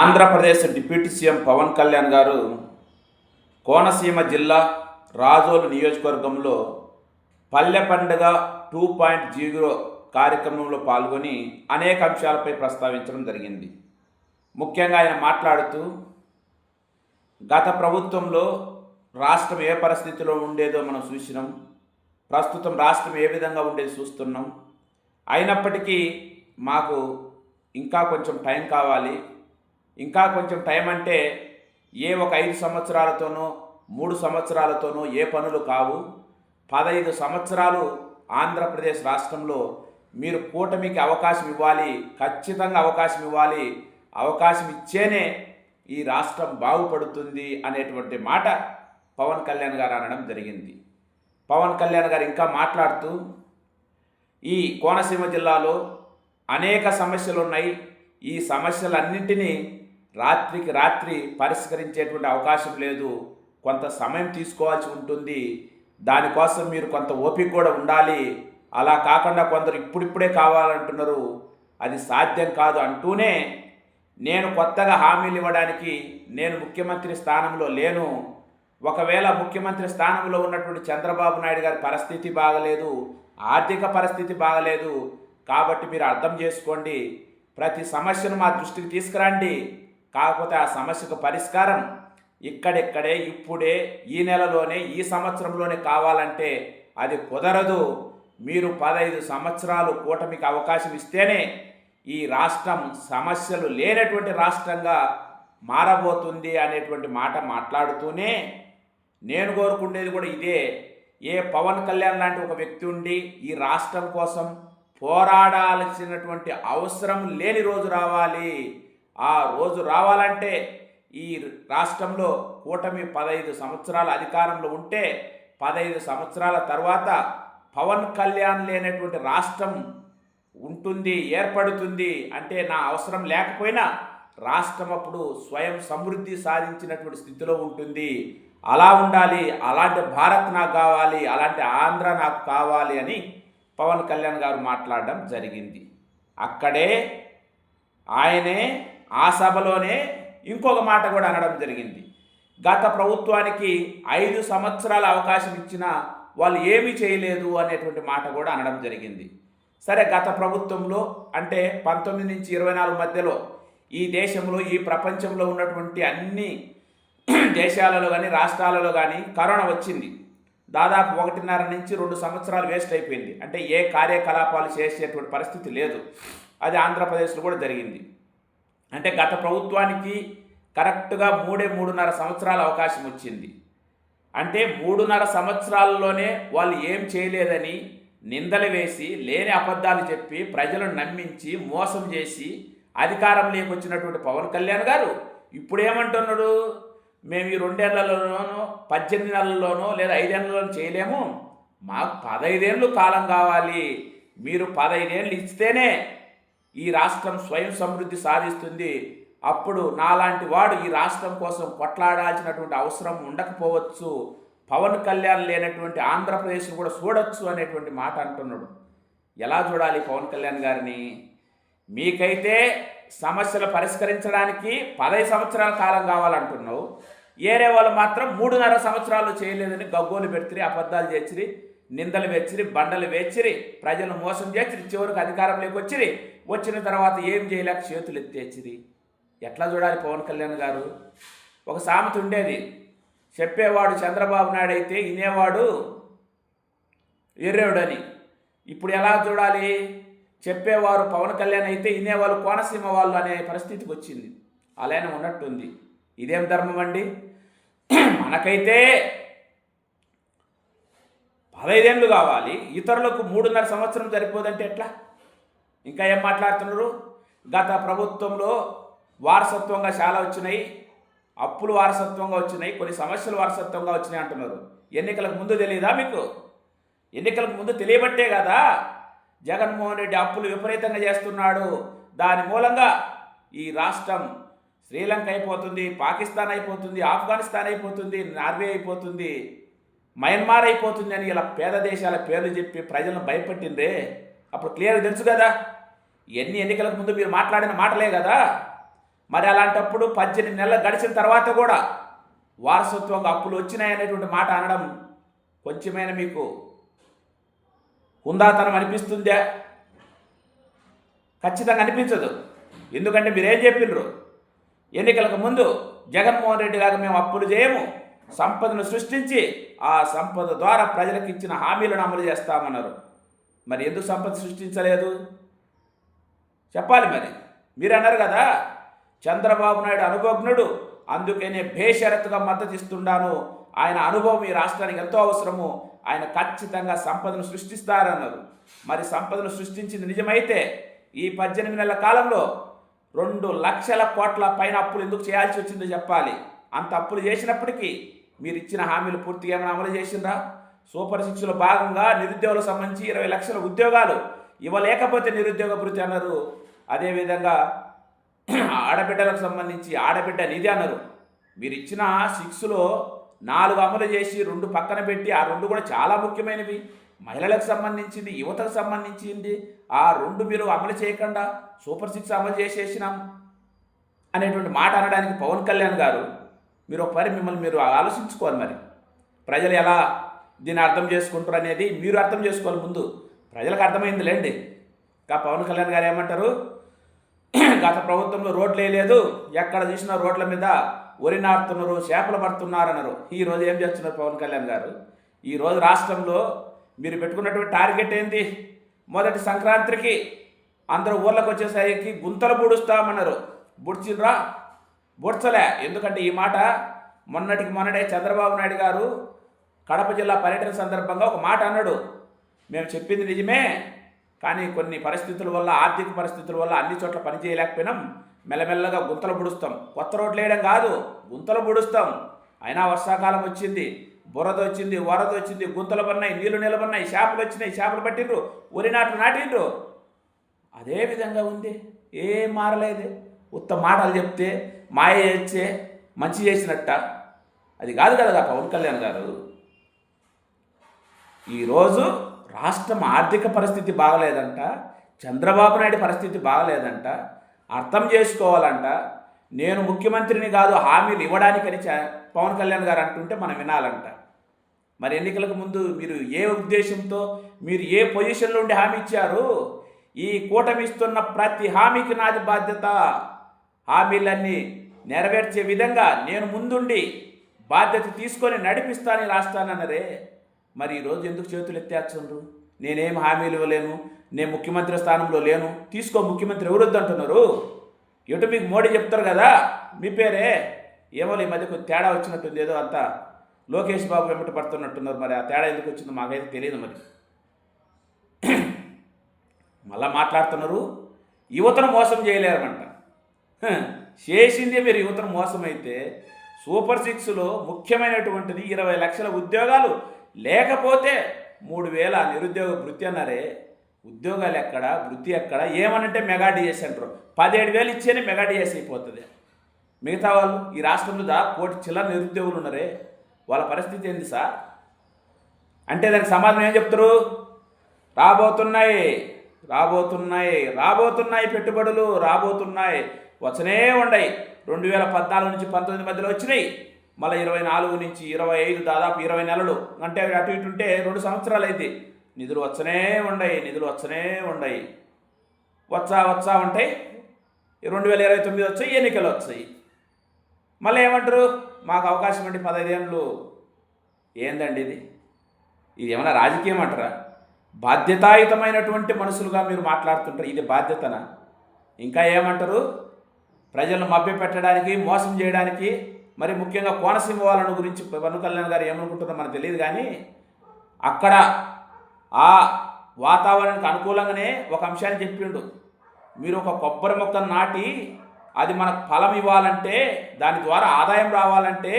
Andhra Pradesh deputy CM Pawan Kalyan గారు కోనసీమ జిల్లా రాజోలు నియోజకవర్గంలో పల్లె పండుగ టూ పాయింట్ జీరో కార్యక్రమంలో పాల్గొని అనేక అంశాలపై ప్రస్తావించడం జరిగింది. ముఖ్యంగా ఆయన మాట్లాడుతూ గత ప్రభుత్వంలో రాష్ట్రం ఏ పరిస్థితిలో ఉండేదో మనం చూసినాం. ప్రస్తుతం రాష్ట్రం ఏ విధంగా ఉండేది చూస్తున్నాం. అయినప్పటికీ మాకు ఇంకా కొంచెం టైం కావాలి. ఇంకా కొంచెం టైం అంటే ఏ ఒక ఐదు సంవత్సరాలతోనో మూడు సంవత్సరాలతోనో ఏ పనులు కావు. పదహైదు సంవత్సరాలు ఆంధ్రప్రదేశ్ రాష్ట్రంలో మీరు కూటమికి అవకాశం ఇవ్వాలి ఖచ్చితంగా అవకాశం ఇవ్వాలి. అవకాశం ఇచ్చేనే ఈ రాష్ట్రం బాగుపడుతుంది అనేటువంటి మాట పవన్ కళ్యాణ్ గారు అనడం జరిగింది. పవన్ కళ్యాణ్ గారు ఇంకా మాట్లాడుతూ ఈ కోనసీమ జిల్లాలో అనేక సమస్యలు ఉన్నాయి ఈ సమస్యలన్నింటినీ రాత్రికి రాత్రి పరిష్కరించేటువంటి అవకాశం లేదు. కొంత సమయం తీసుకోవాల్సి ఉంటుంది. దానికోసం మీరు కొంత ఓపిక కూడా ఉండాలి. అలా కాకుండా కొందరు ఇప్పుడిప్పుడే కావాలంటున్నారు. అది సాధ్యం కాదు అంటూనే నేను కొత్తగా హామీలు ఇవ్వడానికి నేను ముఖ్యమంత్రి స్థానంలో లేను. ఒకవేళ ముఖ్యమంత్రి స్థానంలో ఉన్నటువంటి చంద్రబాబు నాయుడు గారి పరిస్థితి బాగలేదు ఆర్థిక పరిస్థితి బాగలేదు. కాబట్టి మీరు అర్థం చేసుకోండి. ప్రతి సమస్యను మా దృష్టికి తీసుకురండి. కాకపోతే ఆ సమస్యకు పరిష్కారం ఇక్కడిక్కడే ఇప్పుడే ఈ నెలలోనే ఈ సంవత్సరంలోనే కావాలంటే అది కుదరదు. మీరు పదహైదు సంవత్సరాలు కూటమికి అవకాశం ఇస్తేనే ఈ రాష్ట్రం సమస్యలు లేనటువంటి రాష్ట్రంగా మారబోతుంది అనేటువంటి మాట మాట్లాడుతూనే నేను కోరుకునేది కూడా ఇదే. ఏ పవన్ కళ్యాణ్ లాంటి ఒక వ్యక్తి ఉండి ఈ రాష్ట్రం కోసం పోరాడాల్సినటువంటి అవసరం లేని రోజు రావాలి. ఆ రోజు రావాలంటే ఈ రాష్ట్రంలో కూటమి పదహైదు సంవత్సరాల అధికారంలో ఉంటే పదహైదు సంవత్సరాల తర్వాత పవన్ కళ్యాణ్ లేనటువంటి రాష్ట్రం ఉంటుంది ఏర్పడుతుంది అంటే నా అవసరం లేకపోయినా రాష్ట్రం అప్పుడు స్వయం సమృద్ధి సాధించినటువంటి స్థితిలో ఉంటుంది. అలా ఉండాలి అలాంటి భారత్ నాకు కావాలి అలాంటి ఆంధ్ర నాకు కావాలి అని పవన్ కళ్యాణ్ గారు మాట్లాడడం జరిగింది. అక్కడే ఆయనే ఆ సభలోనే ఇంకొక మాట కూడా అనడం జరిగింది. గత ప్రభుత్వానికి ఐదు సంవత్సరాల అవకాశం ఇచ్చినా వాళ్ళు ఏమీ చేయలేదు అనేటువంటి మాట కూడా అనడం జరిగింది. సరే గత ప్రభుత్వంలో అంటే పంతొమ్మిది నుంచి ఇరవై నాలుగు మధ్యలో ఈ దేశంలో ఈ ప్రపంచంలో ఉన్నటువంటి అన్ని దేశాలలో కానీ రాష్ట్రాలలో కానీ కరోనా వచ్చింది. దాదాపు ఒకటిన్నర నుంచి రెండు సంవత్సరాలు వేస్ట్ అయిపోయింది. అంటే ఏ కార్యకలాపాలు చేసేటువంటి పరిస్థితి లేదు. అది ఆంధ్రప్రదేశ్లో కూడా జరిగింది. అంటే గత ప్రభుత్వానికి కరెక్ట్గా మూడే మూడున్నర సంవత్సరాల అవకాశం వచ్చింది. అంటే మూడున్నర సంవత్సరాల్లోనే వాళ్ళు ఏం చేయలేదని నిందలు వేసి లేని అబద్ధాలు చెప్పి ప్రజలను నమ్మించి మోసం చేసి అధికారంలోకి వచ్చినటువంటి పవన్ కళ్యాణ్ గారు ఇప్పుడు ఏమంటున్నాడు మేము ఈ రెండేళ్ళలోనో పద్దెనిమిది నెలల్లోనో లేదా ఐదేళ్ళలోనూ చేయలేము. మాకు పదైదేళ్ళు కాలం కావాలి. మీరు పదైదేళ్ళు ఇస్తేనే ఈ రాష్ట్రం స్వయం సమృద్ధి సాధిస్తుంది. అప్పుడు నాలాంటి వాడు ఈ రాష్ట్రం కోసం కొట్లాడాల్సినటువంటి అవసరం ఉండకపోవచ్చు. పవన్ కళ్యాణ్ లేనటువంటి ఆంధ్రప్రదేశ్ కూడా చూడొచ్చు అనేటువంటి మాట అంటున్నాడు. ఎలా చూడాలి పవన్ కళ్యాణ్ గారిని? మీకైతే సమస్యలు పరిష్కరించడానికి పదహైదు సంవత్సరాల కాలం కావాలంటున్నావు. ఏరే వాళ్ళు మాత్రం మూడున్నర సంవత్సరాలు చేయలేదని గగ్గోలు పెడితే అబద్ధాలు చేసి నిందలు వెచ్చిరి బండలు వెచ్చిరి ప్రజలను మోసం చేసిరి చివరికి అధికారంలోకి వచ్చిరి. వచ్చిన తర్వాత ఏం చేయలేక చేతులు ఎత్తేచ్చిరి. ఎట్లా చూడాలి పవన్ కళ్యాణ్ గారు? ఒక సామెత ఉండేది. చెప్పేవాడు చంద్రబాబు నాయుడు అయితే వినేవాడు ఎర్రేవుడని. ఇప్పుడు ఎలా చూడాలి? చెప్పేవారు పవన్ కళ్యాణ్ అయితే వినేవాళ్ళు కోనసీమ వాళ్ళు అనే పరిస్థితికి వచ్చింది. అలానే ఉన్నట్టుంది. ఇదేం ధర్మం అండి? మనకైతే పదైదేళ్ళు కావాలి. ఇతరులకు మూడున్నర సంవత్సరం సరిపోదంటే ఎట్లా? ఇంకా ఏం మాట్లాడుతున్నారు? గత ప్రభుత్వంలో వారసత్వంగా చాలా వచ్చినాయి అప్పులు వారసత్వంగా వచ్చినాయి కొన్ని సమస్యలు వారసత్వంగా వచ్చినాయి అంటున్నారు. ఎన్నికలకు ముందు తెలియదా మీకు? ఎన్నికలకు ముందు తెలియబట్టే కదా? జగన్మోహన్ రెడ్డి అప్పులు విపరీతంగా చేస్తున్నాడు. దాని మూలంగా ఈ రాష్ట్రం శ్రీలంక అయిపోతుంది పాకిస్తాన్ అయిపోతుంది ఆఫ్ఘనిస్తాన్ అయిపోతుంది నార్వే అయిపోతుంది. మయన్మార్ అయిపోతుంది అని ఇలా పేద దేశాల పేర్లు చెప్పి ప్రజలను భయపెట్టిందే. అప్పుడు క్లియర్గా తెలుసు కదా ఎన్ని ఎన్నికలకు ముందు మీరు మాట్లాడిన మాటలే కదా. మరి అలాంటప్పుడు పద్దెనిమిది నెలలు గడిచిన తర్వాత కూడా వారసత్వంగా అప్పులు వచ్చినాయనేటువంటి మాట అనడం కొంచెమైనా మీకు హుందాతనం అనిపిస్తుందా? ఖచ్చితంగా అనిపించదు. ఎందుకంటే మీరేం చెప్పినారు ఎన్నికలకు ముందు జగన్మోహన్ రెడ్డి లాగా మేము అప్పులు చేయము. సంపదను సృష్టించి ఆ సంపద ద్వారా ప్రజలకు ఇచ్చిన హామీలను అమలు చేస్తామన్నారు. మరి ఎందుకు సంపద సృష్టించలేదు? చెప్పాలి మరి. మీరు అన్నారు కదా చంద్రబాబు నాయుడు అనుభవజ్ఞుడు అందుకనే బేషరత్తుగా మద్దతు ఇస్తున్నాను ఆయన అనుభవం ఈ రాష్ట్రానికి ఎంతో అవసరము. ఆయన ఖచ్చితంగా సంపదను సృష్టిస్తారన్నారు. మరి సంపదను సృష్టించింది నిజమైతే ఈ పద్దెనిమిది నెలల కాలంలో రెండు లక్షల కోట్ల పైన అప్పులు ఎందుకు చేయాల్సి వచ్చిందో చెప్పాలి. అంత అప్పులు చేసినప్పటికీ మీరు ఇచ్చిన హామీలు పూర్తిగా ఏమైనా అమలు చేసిందా సూపర్ సిక్స్లో భాగంగా నిరుద్యోగులకు సంబంధించి ఇరవై లక్షల ఉద్యోగాలు ఇవ్వలేకపోతే నిరుద్యోగ భృతి అన్నారు. అదేవిధంగా ఆడబిడ్డలకు సంబంధించి ఆడబిడ్డ నిధి అన్నారు. మీరు ఇచ్చిన సిక్స్లో నాలుగు అమలు చేసి రెండు పక్కన పెట్టి ఆ రెండు కూడా చాలా ముఖ్యమైనవి. మహిళలకు సంబంధించింది యువతకు సంబంధించింది ఆ రెండు మీరు అమలు చేయకుండా సూపర్ సిక్స్ అమలు చేసేసినాం అనేటువంటి మాట అనడానికి పవన్ కళ్యాణ్ గారు మీరు ఒకసారి మిమ్మల్ని మీరు ఆలోచించుకోవాలి మరి. ప్రజలు ఎలా దీన్ని అర్థం చేసుకుంటారు అనేది మీరు అర్థం చేసుకోవాలి ముందు. ప్రజలకు అర్థమైంది లేండి. ఇంకా పవన్ కళ్యాణ్ గారు ఏమంటారు? గత ప్రభుత్వంలో రోడ్లు వేయలేదు. ఎక్కడ చూసినా రోడ్ల మీద వరి నాటుతున్నారు చేపలు పడుతున్నారు అన్నారు ఈ రోజు ఏం చేస్తున్నారు పవన్ కళ్యాణ్ గారు? ఈరోజు రాష్ట్రంలో మీరు పెట్టుకున్నటువంటి టార్గెట్ ఏంది? మొదటి సంక్రాంతికి అందరూ ఊర్లకు వచ్చేసరికి గుంతలు బుడుస్తామన్నారు బుడ్చిండ్రా? బూడ్చలే ఎందుకంటే ఈ మాట మొన్నటికి మొన్నడే చంద్రబాబు నాయుడు గారు కడప జిల్లా పర్యటన సందర్భంగా ఒక మాట అన్నాడు. మేము చెప్పింది నిజమే కానీ కొన్ని పరిస్థితుల వల్ల ఆర్థిక పరిస్థితుల వల్ల అన్ని చోట్ల పనిచేయలేకపోయినాం మెల్లమెల్లగా గుంతలు పుడుస్తాం కొత్త రోడ్లు వేయడం కాదు గుంతలు పుడుస్తాం అయినా వర్షాకాలం వచ్చింది బురద వచ్చింది వరద వచ్చింది గుంతలు పడినాయి నీళ్ళు నిలబడినాయి చేపలు వచ్చినాయి చేపలు పట్టిండ్రు వరి నాట్లు నాటిండ్రు. అదే విధంగా ఉంది ఏం మారలేదు. ఉత్త మాటలు చెప్తే మాయ చేస్తే మంచి చేసినట్ట. అది కాదు కదా పవన్ కళ్యాణ్ గారు. ఈరోజు రాష్ట్రం ఆర్థిక పరిస్థితి బాగలేదంట. చంద్రబాబు నాయుడు పరిస్థితి బాగలేదంట. అర్థం చేసుకోవాలంట. నేను ముఖ్యమంత్రిని కాదు హామీలు ఇవ్వడానికని పవన్ కళ్యాణ్ గారు అంటుంటే మనం వినాలంట. మరి ఎన్నికలకు ముందు మీరు ఏ ఉద్దేశంతో మీరు ఏ పొజిషన్లో ఉండి హామీ ఇచ్చారు? ఈ కూటమిస్తున్న ప్రతి హామీకి నాది బాధ్యత. హామీలన్నీ నెరవేర్చే విధంగా నేను ముందుండి బాధ్యత తీసుకొని నడిపిస్తాను రాస్తానన్నరే అన్నరే మరి ఈరోజు ఎందుకు చేతులు ఎత్తేస్తుండ్రు? నేనేం హామీలు ఇవ్వలేను నేను ముఖ్యమంత్రి స్థానంలో లేను. తీసుకో ముఖ్యమంత్రి ఎవరు వద్దంటున్నారు? ఎటు మీకు మోడీ చెప్తారు కదా? మీ పేరే? ఏమో ఈ మధ్య కొంచెం తేడా వచ్చినట్టుంది ఏదో అంతా. లోకేష్ బాబు వెంబట పడుతున్నట్టున్నారు మరి. ఆ తేడా ఎందుకు వచ్చిందో మాకైతే తెలియదు మరి. మళ్ళా మాట్లాడుతున్నారు. యువతను మోసం చేయలేరమంట. హ, చేసిందే మీరు యువతను మోసమైతే. సూపర్ సిక్స్లో ముఖ్యమైనటువంటిది ఇరవై లక్షల ఉద్యోగాలు. లేకపోతే మూడు వేల నిరుద్యోగ వృత్తి అన్నారే. ఉద్యోగాలు ఎక్కడ వృత్తి ఎక్కడ? ఏమనంటే మెగా డిఎస్ అంటారు పదిహేడు వేలు ఇచ్చేనే మెగా డిఎస్ అయిపోతుంది. మిగతా వాళ్ళు ఈ రాష్ట్రంలో దా కోటి చిల్లర నిరుద్యోగులు ఉన్నారే. వాళ్ళ పరిస్థితి ఏంది సార్? అంటే దానికి సమాధానం ఏం చెప్తారు? రాబోతున్నాయి రాబోతున్నాయి రాబోతున్నాయి పెట్టుబడులు రాబోతున్నాయి. వచ్చనే ఉండయి. రెండు వేల పద్నాలుగు నుంచి పంతొమ్మిది మధ్యలో వచ్చినాయి. మళ్ళీ ఇరవై నాలుగు నుంచి ఇరవై ఐదు దాదాపు ఇరవై నెలలు. అంటే అటు ఇటు ఉంటే రెండు సంవత్సరాలు అయింది. నిధులు వచ్చనే ఉండయి నిధులు వచ్చనే ఉండయి. వచ్చా వచ్చా ఉంటాయి. రెండు వేల ఇరవై తొమ్మిది వచ్చాయి ఎన్నికలు వచ్చాయి. మళ్ళీ ఏమంటారు? మాకు అవకాశం అండి పదహైదేళ్ళు ఏందండి ఇది? ఇది ఏమైనా రాజకీయం అంటారా? బాధ్యతాయుతమైనటువంటి మనుషులుగా మీరు మాట్లాడుతుంటారు. ఇది బాధ్యతనా? ఇంకా ఏమంటారు? ప్రజలను మభ్యపెట్టడానికి మోసం చేయడానికి మరి ముఖ్యంగా కోనసీమ వాళ్ళను గురించి పవన్ కళ్యాణ్ గారు ఏమనుకుంటున్నారో మనకు తెలియదు కానీ అక్కడ ఆ వాతావరణానికి అనుకూలంగానే ఒక అంశాన్ని చెప్పిండు. మీరు ఒక కొబ్బరి మొక్కను నాటి అది మనకు ఫలం ఇవ్వాలంటే దాని ద్వారా ఆదాయం రావాలంటే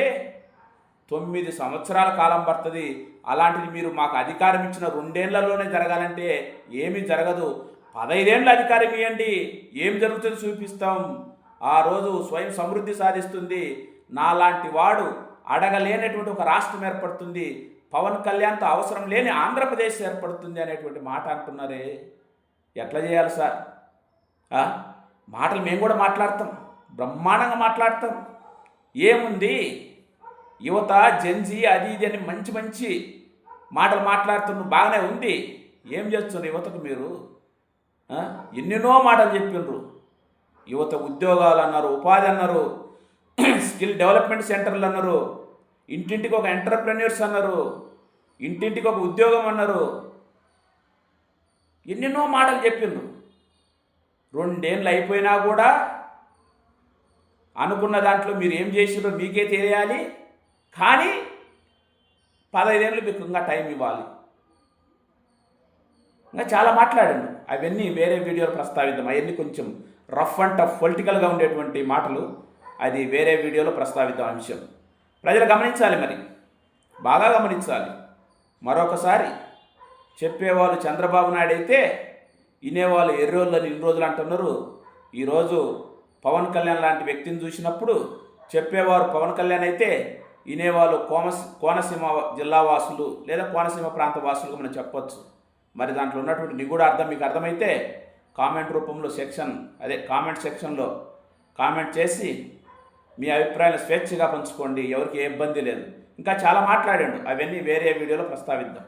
తొమ్మిది సంవత్సరాల కాలం పడుతుంది. అలాంటిది మీరు మాకు అధికారం ఇచ్చిన రెండేళ్ళలోనే జరగాలంటే ఏమీ జరగదు. పదైదేళ్ళు అధికారం ఇవ్వండి ఏం జరుగుతుందో చూపిస్తాం. ఆ రోజు స్వయం సమృద్ధి సాధిస్తుంది. నాలాంటి వాడు అడగలేనటువంటి ఒక రాష్ట్రం ఏర్పడుతుంది. పవన్ కళ్యాణ్తో అవసరం లేని ఆంధ్రప్రదేశ్ ఏర్పడుతుంది అనేటువంటి మాట అంటున్నారే. ఎట్లా చేయాలి సార్? మాటలు మేము కూడా మాట్లాడతాం. బ్రహ్మాండంగా మాట్లాడతాం. ఏముంది? యువత జెన్జీ అది ఇది అని మంచి మంచి మాటలు మాట్లాడుతున్న బాగానే ఉంది. ఏం చేస్తున్నారు యువతకు మీరు? ఎన్నెన్నో మాటలు చెప్పిండ్రు యువత ఉద్యోగాలు అన్నారు ఉపాధి అన్నారు స్కిల్ డెవలప్మెంట్ సెంటర్లు అన్నారు ఇంటింటికి ఒక ఎంటర్ప్రెన్యూర్స్ అన్నారు ఇంటింటికి ఒక ఉద్యోగం అన్నారు. ఎన్నెన్నో మాటలు చెప్పిండ్రు. రెండేళ్ళు అయిపోయినా కూడా అనుకున్న దాంట్లో మీరు ఏం చేసిరో మీకే తెలియాలి. కానీ పదహైదేళ్ళు మీకు ఇంకా టైం ఇవ్వాలి. ఇంకా చాలా మాట్లాడాను అవన్నీ వేరే వీడియోలు ప్రస్తావిద్దాం. అవన్నీ కొంచెం రఫ్ అండ్ టఫ్ పొలిటికల్గా ఉండేటువంటి మాటలు. అది వేరే వీడియోలో ప్రస్తావిద్దాం అంశం ప్రజలు గమనించాలి మరి. బాగా గమనించాలి. మరొకసారి చెప్పేవాళ్ళు చంద్రబాబు నాయుడు అయితే వినేవాళ్ళు ఎర్రోళ్ళు అని ఇన్ని రోజులు అంటున్నారు. ఈరోజు పవన్ కళ్యాణ్ లాంటి వ్యక్తిని చూసినప్పుడు చెప్పేవారు పవన్ కళ్యాణ్ అయితే వినేవాళ్ళు కోనస కోనసీమ జిల్లా వాసులు లేదా కోనసీమ ప్రాంత వాసులుగా మనం చెప్పొచ్చు. మరి దాంట్లో ఉన్నటువంటి నిగూఢ అర్థం మీకు అర్థమైతే కామెంట్ రూపంలో సెక్షన్ అదే కామెంట్ సెక్షన్లో కామెంట్ చేసి మీ అభిప్రాయాలు స్వేచ్ఛగా పంచుకోండి. ఎవరికి ఏ ఇబ్బంది లేదు. ఇంకా చాలా మాట్లాడాడు. అవన్నీ వేరే వీడియోలో ప్రస్తావిద్దాం.